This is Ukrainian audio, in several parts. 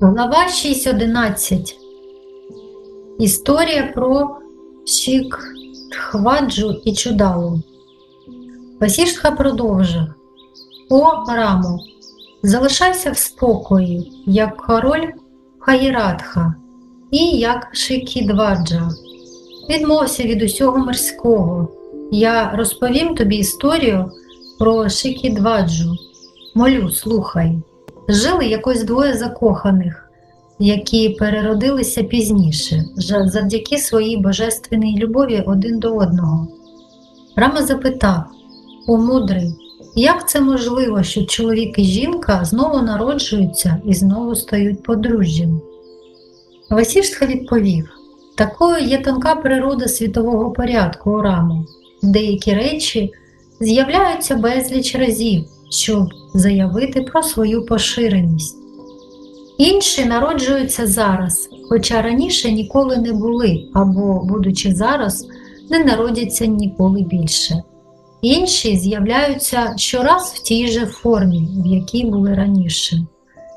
Глава 6.11. Історія про Шікхваджу і Чудалу. Васіштха продовжив. О, Раму, залишайся в спокої, як король Хаїратха і як Шикідваджа. Відмовся від усього морського. Я розповім тобі історію про Шикідваджу. Молю, слухай. Жили якось двоє закоханих, які переродилися пізніше, завдяки своїй божественній любові один до одного. Рама запитав: О мудрий, як це можливо, що чоловік і жінка знову народжуються і знову стають подружжям? Васіштха відповів: Такою є тонка природа світового порядку у раму. Деякі речі з'являються безліч разів, щоб заявити про свою поширеність. Інші народжуються зараз, хоча раніше ніколи не були або, будучи зараз, не народяться ніколи більше. Інші з'являються щораз в тій же формі, в якій були раніше.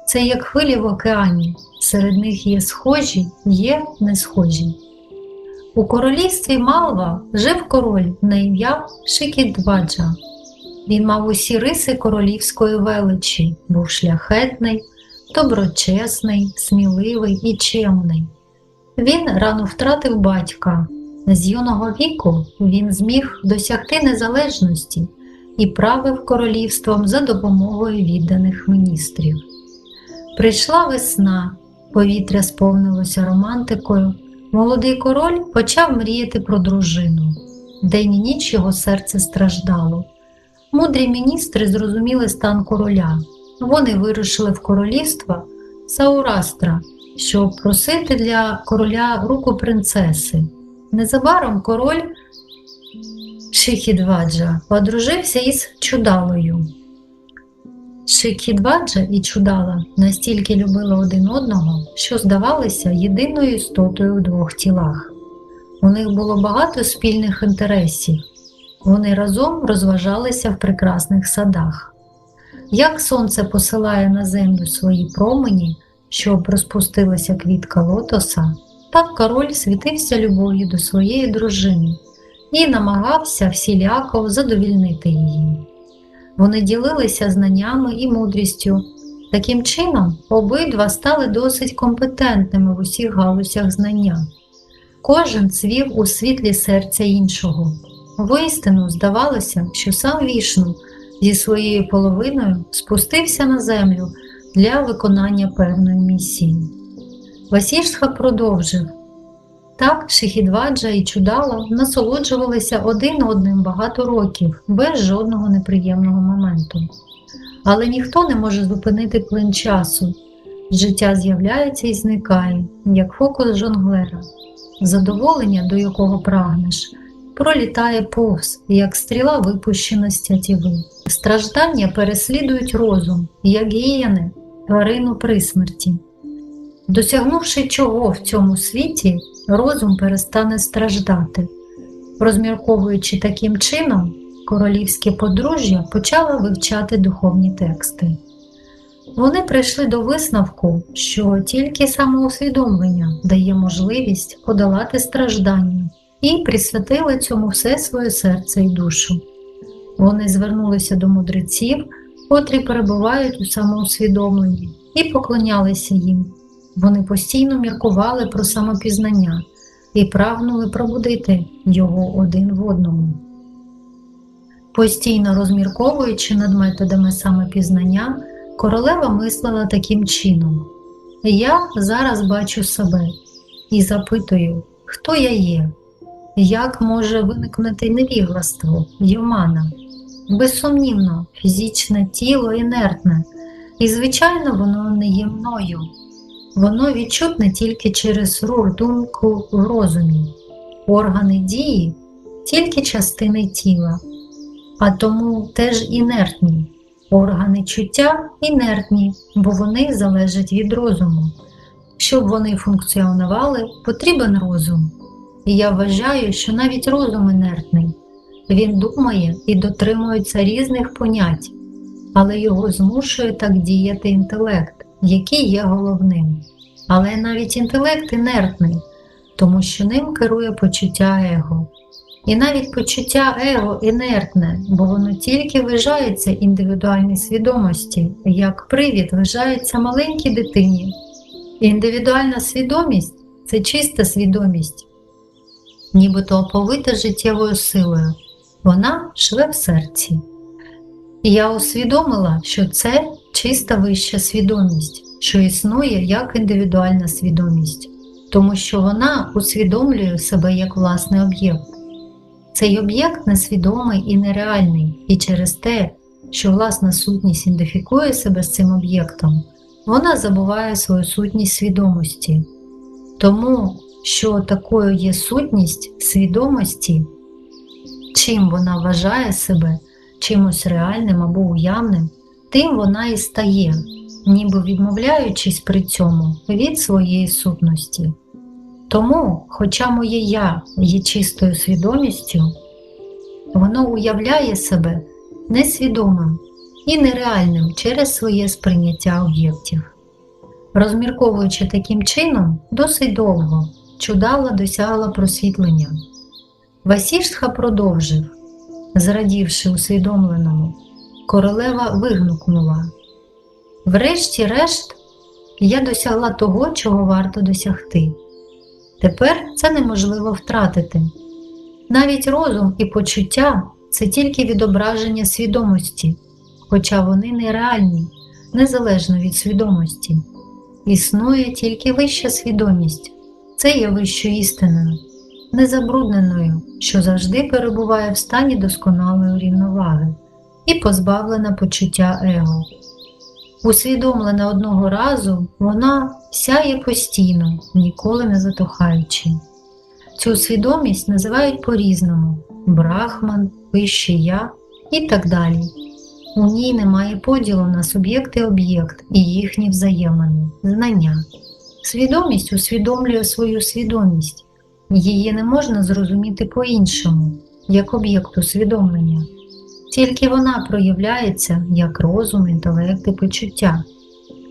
Це як хвилі в океані, серед них є схожі, є не схожі. У королівстві Малва жив король на ім'я Шикідваджа. Він мав усі риси королівської величі, був шляхетний, доброчесний, сміливий і чемний. Він рано втратив батька. З юного віку він зміг досягти незалежності і правив королівством за допомогою відданих міністрів. Прийшла весна, повітря сповнилося романтикою. Молодий король почав мріяти про дружину. День і ніч його серце страждало. Мудрі міністри зрозуміли стан короля. Вони вирушили в королівство Саурастра, щоб просити для короля руку принцеси. Незабаром король Шихідваджа одружився із чудалою. Шикідваджа і чудала настільки любили один одного, що здавалися єдиною істотою у двох тілах. У них було багато спільних інтересів. Вони разом розважалися в прекрасних садах. Як сонце посилає на землю свої промені, щоб розпустилася квітка лотоса, так король світився любов'ю до своєї дружини і намагався всіляко задовільнити її. Вони ділилися знаннями і мудрістю. Таким чином, обидва стали досить компетентними в усіх галузях знання. Кожен цвів у світлі серця іншого. Воістину здавалося, що сам Вішну зі своєю половиною спустився на землю для виконання певної місії. Васіштха продовжив. Так Шихідваджа і Чудала насолоджувалися один одним багато років, без жодного неприємного моменту. Але ніхто не може зупинити плин часу. Життя з'являється і зникає, як фокус жонглера. Задоволення, до якого прагнеш, пролітає повз, як стріла випущена з тятіви. Страждання переслідують розум, як гієни, тварину при смерті. Досягнувши чого в цьому світі, розум перестане страждати. Розмірковуючи таким чином, королівське подружжя почало вивчати духовні тексти. Вони прийшли до висновку, що тільки самоусвідомлення дає можливість подолати страждання, і присвятили цьому все своє серце і душу. Вони звернулися до мудреців, котрі перебувають у самоусвідомленні, і поклонялися їм. Вони постійно міркували про самопізнання і прагнули пробудити його один в одному. Постійно розмірковуючи над методами самопізнання, королева мислила таким чином: Я зараз бачу себе і запитую, хто я є, як може виникнути невігластво, йомана. Безсумнівно, фізичне тіло інертне, і, звичайно, воно не є мною. Воно відчутне тільки через рух думку в розумі, органи дії тільки частини тіла, а тому теж інертні. Органи чуття інертні, бо вони залежать від розуму. Щоб вони функціонували, потрібен розум. І я вважаю, що навіть розум інертний. Він думає і дотримується різних понять, але його змушує так діяти інтелект, який є головним. Але навіть інтелект інертний, тому що ним керує почуття его. І навіть почуття его інертне, бо воно тільки вижається індивідуальній свідомості, як привід вижається маленькій дитині. Індивідуальна свідомість це чиста свідомість, нібито оповита життєвою силою. Вона живе в серці. І я усвідомила, що це чиста вища свідомість, що існує як індивідуальна свідомість, тому що вона усвідомлює себе як власний об'єкт. Цей об'єкт несвідомий і нереальний, і через те, що власна сутність ідентифікує себе з цим об'єктом, вона забуває свою сутність свідомості. Тому, що такою є сутність свідомості, чим вона вважає себе чимось реальним або уявним, тим вона і стає, ніби відмовляючись при цьому від своєї сутності. Тому, хоча моє я є чистою свідомістю, воно уявляє себе несвідомим і нереальним через своє сприйняття об'єктів. Розмірковуючи таким чином, досить довго чудала досягла просвітлення. Васіштха продовжив, зрадівши усвідомленому, королева вигнукнула. Врешті-решт, я досягла того, чого варто досягти. Тепер це неможливо втратити. Навіть розум і почуття це тільки відображення свідомості, хоча вони нереальні, незалежно від свідомості. Існує тільки вища свідомість, це є вищою істиною, незабрудненою, що завжди перебуває в стані досконалої рівноваги і позбавлена почуття его. Усвідомлена одного разу, вона сяє постійно, ніколи не затухаючи. Цю свідомість називають по-різному брахман, вище я і так далі. У ній немає поділу на суб'єкт і об'єкт і їхні взаємини, знання. Свідомість усвідомлює свою свідомість, її не можна зрозуміти по-іншому, як об'єкт усвідомлення. Тільки вона проявляється як розум, інтелект і почуття.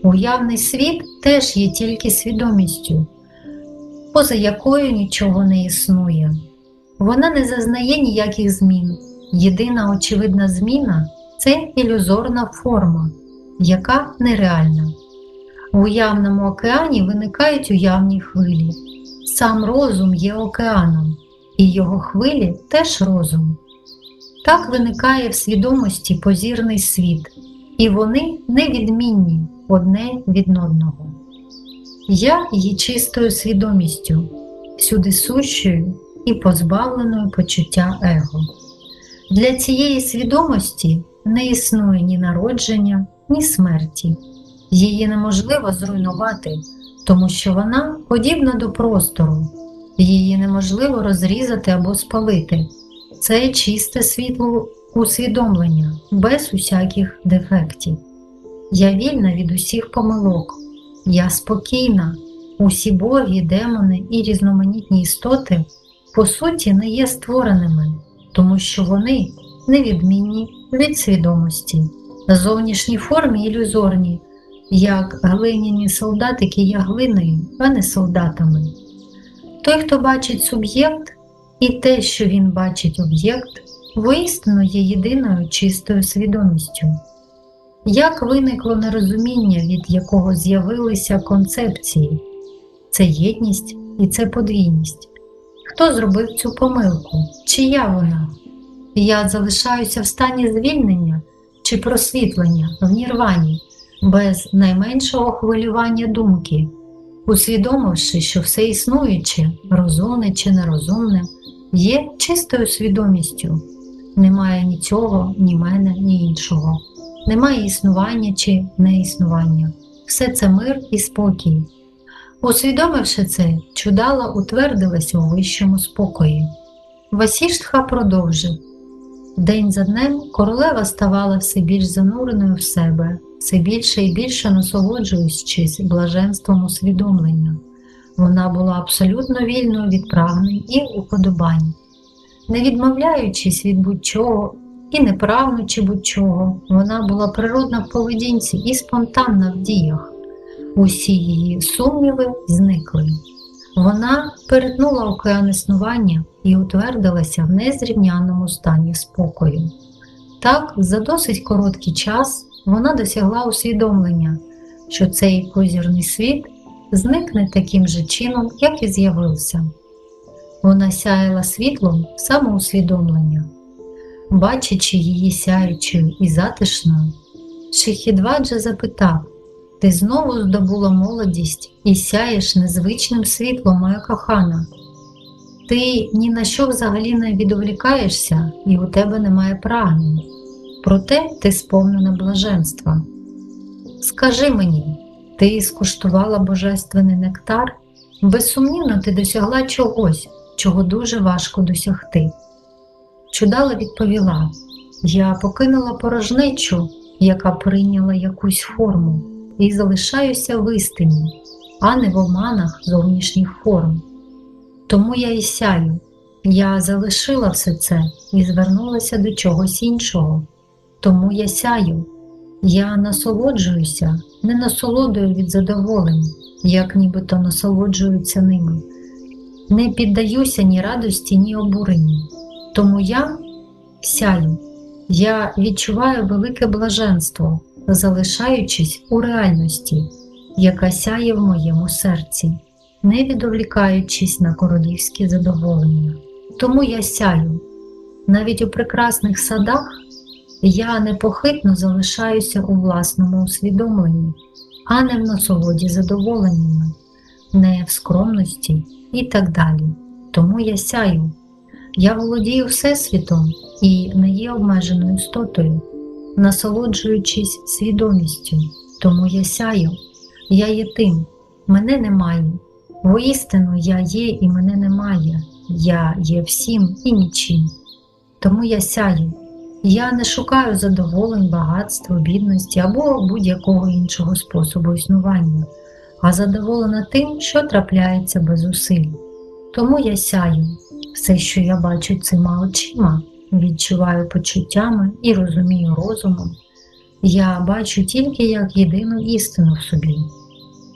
Уявний світ теж є тільки свідомістю, поза якою нічого не існує. Вона не зазнає ніяких змін. Єдина очевидна зміна це ілюзорна форма, яка нереальна. В уявному океані виникають уявні хвилі. Сам розум є океаном, і його хвилі теж розум. Так виникає в свідомості позірний світ, і вони невідмінні одне від одного. Я є чистою свідомістю, всюди сущою і позбавленою почуття его. Для цієї свідомості не існує ні народження, ні смерті. Її неможливо зруйнувати, тому що вона подібна до простору, її неможливо розрізати або спалити. Це чисте світло усвідомлення, без усяких дефектів. Я вільна від усіх помилок, я спокійна, усі боги, демони і різноманітні істоти по суті не є створеними, тому що вони невідмінні від свідомості, зовнішні формі ілюзорні, як глиняні солдатики є глиною, а не солдатами. Той, хто бачить суб'єкт, і те, що він бачить об'єкт, воістину є єдиною чистою свідомістю. Як виникло нерозуміння, від якого з'явилися концепції, це єдність і це подвійність. Хто зробив цю помилку? Чия вона? Я залишаюся в стані звільнення чи просвітлення в нірвані, без найменшого хвилювання думки, усвідомивши, що все існуюче, розумне чи нерозумне, є чистою свідомістю. Немає ні цього, ні мене, ні іншого. Немає існування чи неіснування. Все це мир і спокій. Усвідомивши це, чудала утвердилась у вищому спокої. Васіштха продовжив. День за днем королева ставала все більш зануреною в себе, все більше і більше насолоджуючись блаженством усвідомлення. Вона була абсолютно вільною від прагнень і уподобань. Не відмовляючись від будь-чого і не прагнучи будь-чого, вона була природна в поведінці і спонтанна в діях. Усі її сумніви зникли. Вона перетнула океан існування і утвердилася в незрівняному стані спокою. Так, за досить короткий час вона досягла усвідомлення, що цей позірний світ зникне таким же чином, як і з'явився. Вона сяяла світлом самоусвідомлення. Бачачи її сяючою і затишною, Шихідваджа запитав Ти знову здобула молодість і сяєш незвичним світлом, моя кохана. Ти ні на що взагалі не відволікаєшся, і у тебе немає прагнень. Проте ти сповнена блаженства. Скажи мені, ти скуштувала божественний нектар? Безсумнівно, ти досягла чогось, чого дуже важко досягти. Чудала відповіла: Я покинула порожнечу, яка прийняла якусь форму, і залишаюся в істині, а не в оманах зовнішніх форм. Тому я і сяю, я залишила все це і звернулася до чогось іншого. Тому я сяю, я насолоджуюся, не насолодою від задоволень, як нібито насолоджуються ними. Не піддаюся ні радості, ні обуренню. Тому я сяю, я відчуваю велике блаженство, залишаючись у реальності, яка сяє в моєму серці, не відволікаючись на королівські задоволення. Тому я сяю. Навіть у прекрасних садах я непохитно залишаюся у власному усвідомленні, а не в насолоді задоволеннями, не в скромності і так далі. Тому я сяю. Я володію Всесвітом і не є обмеженою істотою, насолоджуючись свідомістю, тому я сяю, я є тим, мене немає. Воістину я є і мене немає, я є всім і нічим. Тому я сяю. Я не шукаю задоволень, багатства, бідності або будь-якого іншого способу існування, а задоволена тим, що трапляється без зусиль. Тому я сяю. Все, що я бачу цими очима, відчуваю почуттями і розумію розумом, я бачу тільки як єдину істину в собі.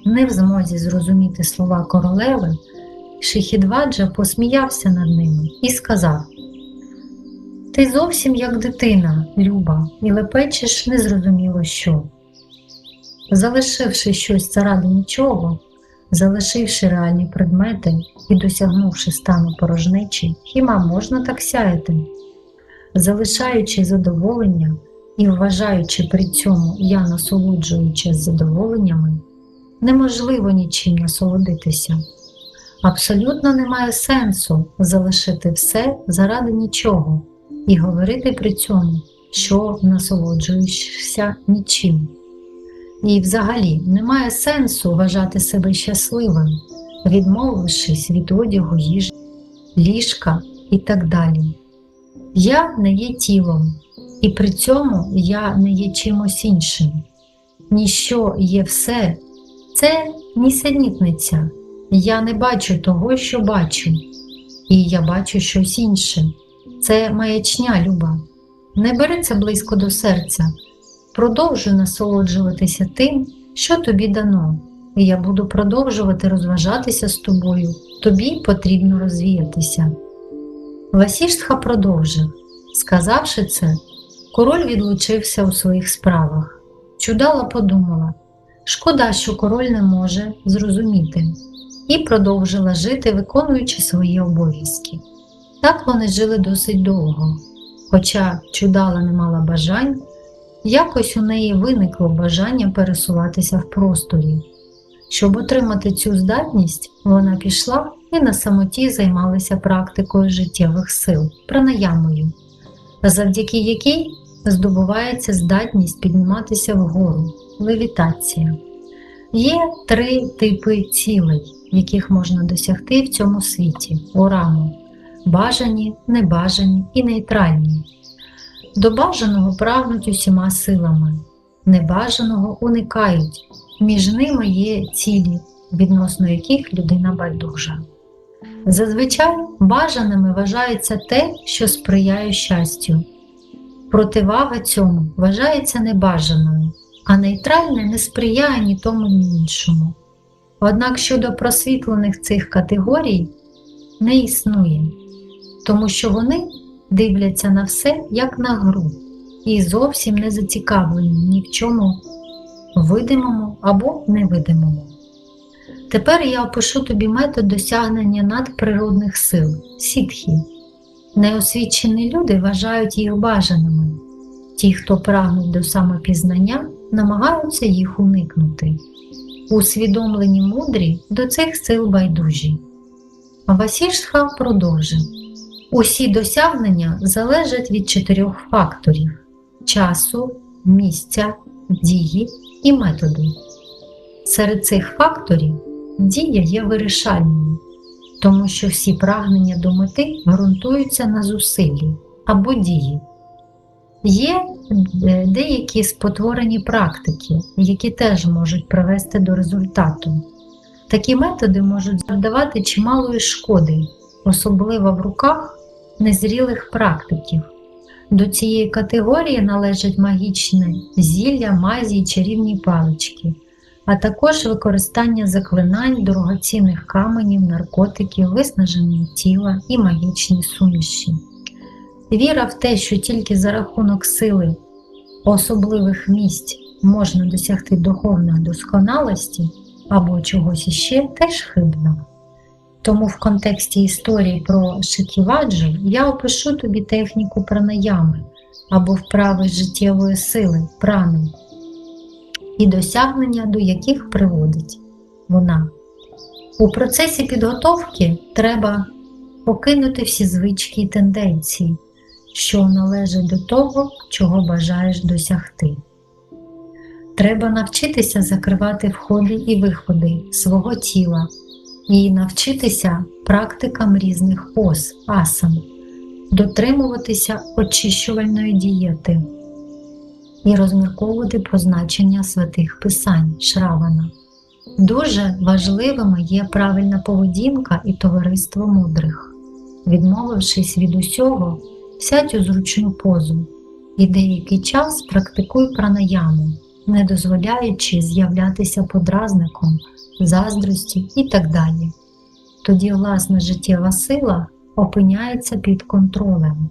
Не в змозі зрозуміти слова королеви, Шихідваджа посміявся над ними і сказав: Ти зовсім як дитина, Люба, і лепечеш незрозуміло що. Залишивши щось заради нічого, залишивши реальні предмети і досягнувши стану порожнечі, хіба можна так сяяти? Залишаючи задоволення і вважаючи при цьому я насолоджуючись задоволеннями, неможливо нічим насолодитися. Абсолютно немає сенсу залишити все заради нічого і говорити при цьому, що насолоджуєшся нічим. І взагалі немає сенсу вважати себе щасливим, відмовившись від одягу, їжі, ліжка і так далі. Я не є тілом, і при цьому я не є чимось іншим. Ніщо є все, це нісенітниця. Я не бачу того, що бачу, і я бачу щось інше. Це маячня, Люба. Не бери це близько до серця. Продовжуй насолоджуватися тим, що тобі дано, і я буду продовжувати розважатися з тобою. Тобі потрібно розвіятися. Васіштха продовжив. Сказавши це, король відлучився у своїх справах. Чудала подумала шкода, що король не може зрозуміти, і продовжила жити, виконуючи свої обов'язки. Так вони жили досить довго. Хоча чудала не мала бажань, якось у неї виникло бажання пересуватися в просторі. Щоб отримати цю здатність, вона пішла і на самоті займалася практикою життєвих сил, пранаямою, завдяки якій здобувається здатність підніматися вгору, левітація. Є три типи цілей, яких можна досягти в цьому світі ораму бажані, небажані і нейтральні. До бажаного прагнуть усіма силами, небажаного уникають, між ними є цілі, відносно яких людина байдужа. Зазвичай бажаними вважається те, що сприяє щастю. Противага цьому вважається небажаною, а нейтральне не сприяє ні тому, ні іншому. Однак щодо просвітлених цих категорій не існує, тому що вони дивляться на все як на гру і зовсім не зацікавлені ні в чому видимому або невидимому. Тепер я опишу тобі метод досягнення надприродних сил сітхі. Неосвічені люди вважають їх бажаними. Ті, хто прагнуть до самопізнання, намагаються їх уникнути. Усвідомлені мудрі до цих сил байдужі. Васішха продовжив. Усі досягнення залежать від чотирьох факторів часу, місця, дії і методу. Серед цих факторів дія є вирішальною, тому що всі прагнення до мети ґрунтуються на зусиллі або дії. Є е, деякі спотворені практики, які теж можуть привести до результату. Такі методи можуть завдавати чималої шкоди, особливо в руках незрілих практиків. До цієї категорії належать магічне зілля, мазі й чарівні палички, а також використання заклинань, дорогоцінних каменів, наркотиків, виснаження тіла і магічні суміші. Віра в те, що тільки за рахунок сили особливих місць можна досягти духовної досконалості або чогось іще, теж хибна. Тому в контексті історії про Шиківаджу я опишу тобі техніку пранаями або вправи життєвої сили прани і досягнення до яких приводить вона. У процесі підготовки треба покинути всі звички і тенденції, що належать до того, чого бажаєш досягти. Треба навчитися закривати входи і виходи свого тіла і навчитися практикам різних поз, асан, дотримуватися очищувальної дієти і розмірковувати позначення святих писань Шравана. Дуже важливими є правильна поведінка і товариство мудрих. Відмовившись від усього, сядь у зручну позу і деякий час практикуй пранаяму, не дозволяючи з'являтися подразником, заздрості і так далі. Тоді власна життєва сила опиняється під контролем.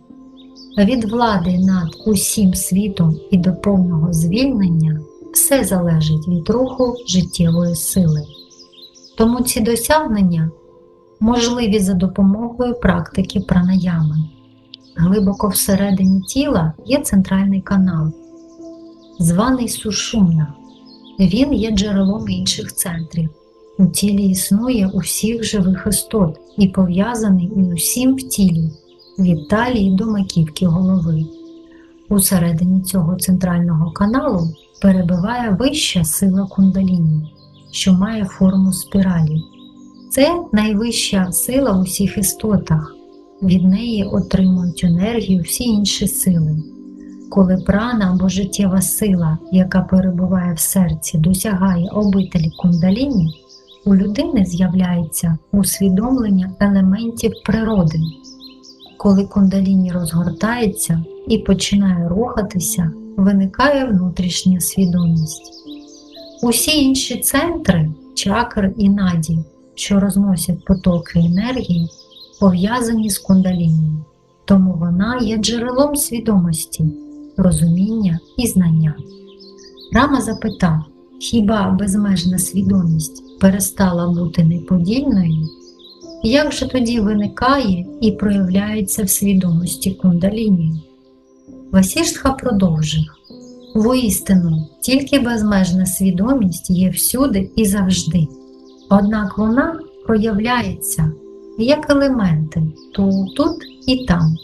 Від влади над усім світом і до повного звільнення все залежить від руху життєвої сили. Тому ці досягнення можливі за допомогою практики пранаями. Глибоко всередині тіла є центральний канал, званий сушумна. Він є джерелом інших центрів. У тілі існує усіх живих істот і пов'язаний із усім в тілі, від талії до маківки голови. Усередині цього центрального каналу перебиває вища сила кундаліні, що має форму спіралі. Це найвища сила в усіх істотах, від неї отримують енергію всі інші сили. Коли прана або життєва сила, яка перебуває в серці, досягає обителі кундаліні, у людини з'являється усвідомлення елементів природи. Коли кундаліні розгортається і починає рухатися, виникає внутрішня свідомість. Усі інші центри, чакр і наді, що розносять потоки енергії, пов'язані з кундаліні, тому вона є джерелом свідомості, розуміння і знання. Рама запитав, хіба безмежна свідомість перестала бути неподільною? Як же тоді виникає і проявляється в свідомості кундаліні? Васіштха продовжив Воістину, тільки безмежна свідомість є всюди і завжди, однак вона проявляється як елементи то тут і там.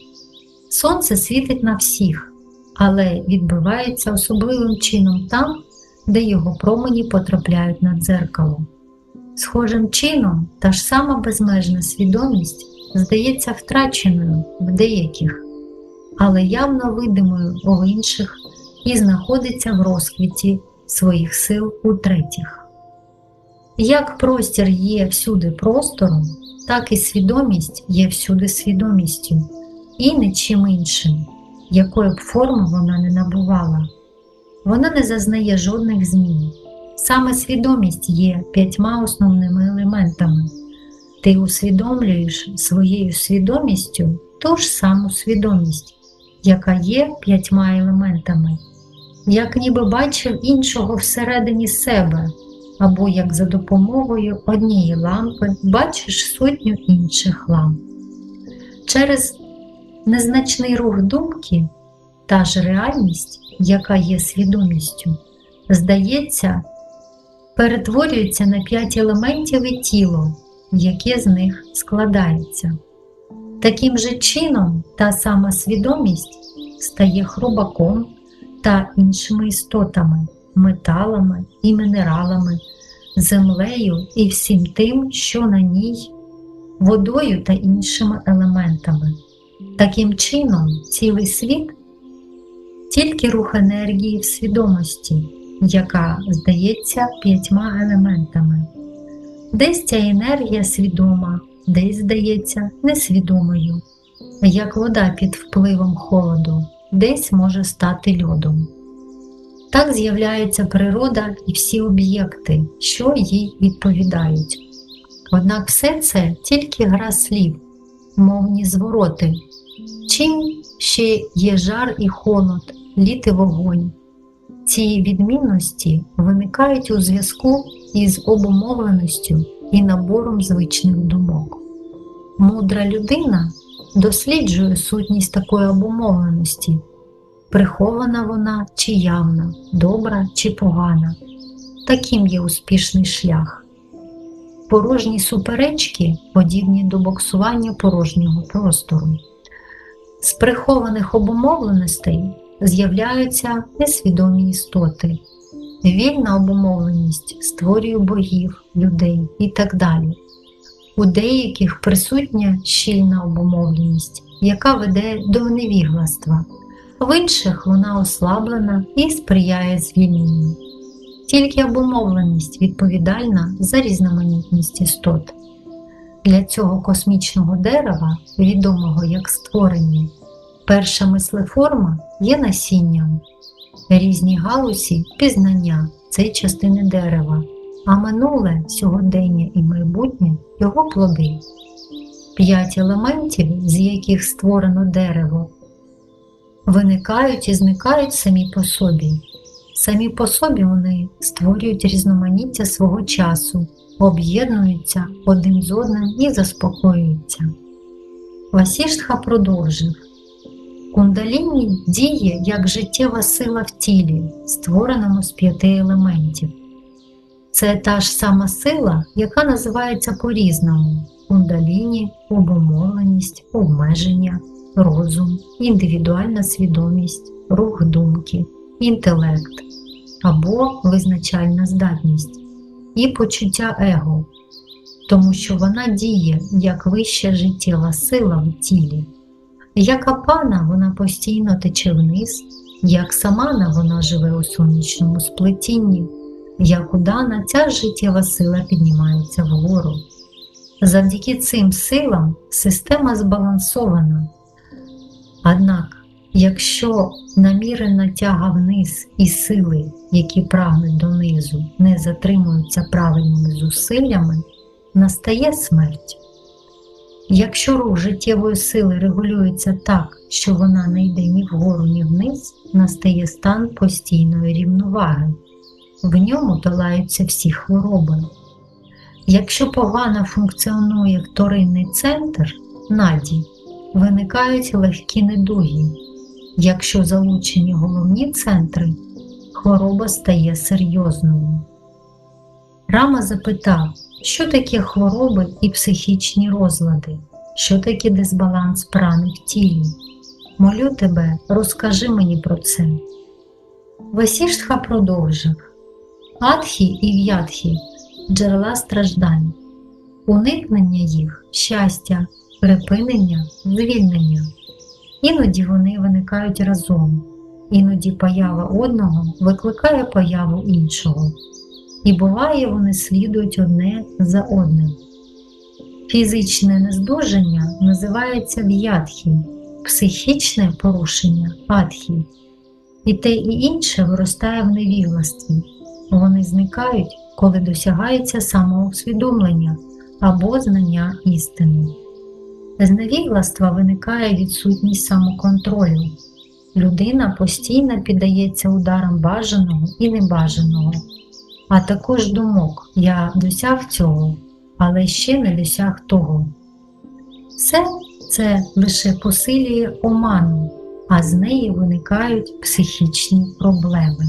Сонце світить на всіх, але відбивається особливим чином там, де його промені потрапляють на дзеркало. Схожим чином, та ж сама безмежна свідомість здається втраченою в деяких, але явно видимою у інших і знаходиться в розквіті своїх сил у третіх. Як простір є всюди простором, так і свідомість є всюди свідомістю і нічим іншим, якої б форми вона не набувала. вона не зазнає жодних змін. Саме свідомість є п'ятьма основними елементами. Ти усвідомлюєш своєю свідомістю ту ж саму свідомість, яка є п'ятьма елементами, як ніби бачив іншого всередині себе, або як за допомогою однієї лампи бачиш сотню інших ламп. Через незначний рух думки та ж реальність, яка є свідомістю, здається, перетворюється на п'ять елементів і тіло, яке з них складається. Таким же чином, та сама свідомість стає хробаком та іншими істотами, металами і мінералами, землею і всім тим, що на ній, водою та іншими елементами. Таким чином, цілий світ тільки рух енергії в свідомості, яка здається п'ятьма елементами. Десь ця енергія свідома, десь здається несвідомою, як вода під впливом холоду, десь може стати льодом. Так з'являється природа і всі об'єкти, що їй відповідають. Однак все це тільки гра слів, мовні звороти, чим ще є жар і холод, лід і вогонь. Ці відмінності виникають у зв'язку із обумовленістю і набором звичних думок. Мудра людина досліджує сутність такої обумовленості, прихована вона чи явна, добра чи погана. Таким є успішний шлях. Порожні суперечки подібні до боксування порожнього простору. З прихованих обумовленостей з'являються несвідомі істоти. Вільна обумовленість створює богів, людей і так далі. У деяких присутня щільна обумовленість, яка веде до невігластва, в інших вона ослаблена і сприяє звільненню. Тільки обумовленість відповідальна за різноманітність істот. Для цього космічного дерева, відомого як створення, перша мислеформа є насінням, різні галузі пізнання це частини дерева, а минуле сьогодення і майбутнє його плоди. П'ять елементів, з яких створено дерево, виникають і зникають самі по собі. Самі по собі вони створюють різноманіття свого часу, об'єднуються один з одним і заспокоюються. Васіштха продовжив. Кундаліні діє як життєва сила в тілі, створеному з п'яти елементів. Це та ж сама сила, яка називається по-різному кундаліні, обумовленість, обмеження, розум, індивідуальна свідомість, рух думки, інтелект або визначальна здатність і почуття его, тому що вона діє як вища життєва сила в тілі. Як апана вона постійно тече вниз, як самана вона живе у сонячному сплетінні, як удана ця життєва сила піднімається вгору. Завдяки цим силам система збалансована. Однак, якщо намірена тяга вниз і сили, які прагнуть донизу, не затримуються правильними зусиллями, настає смерть. Якщо рух життєвої сили регулюється так, що вона не йде ні вгору, ні вниз, настає стан постійної рівноваги. В ньому долаються всі хвороби. Якщо погано функціонує вторинний центр наді, виникають легкі недуги. Якщо залучені головні центри, хвороба стає серйозною. Рама запитав, що таке хвороби і психічні розлади, що таке дисбаланс прани в тілі. Молю тебе, розкажи мені про це. Васіштха продовжив Адхі і в'ядхі джерела страждань, уникнення їх щастя, припинення, звільнення. Іноді вони виникають разом, іноді поява одного викликає появу іншого і буває, вони слідують одне за одним. Фізичне нездужання називається в'ядхі, психічне порушення адхі. І те і інше виростає в невігластві. Вони зникають, коли досягається самоусвідомлення або знання істини. З невігластва виникає відсутність самоконтролю. Людина постійно піддається ударам бажаного і небажаного, а також думок я досяг цього, але ще не досяг того. Все це лише посилює оману, а з неї виникають психічні проблеми.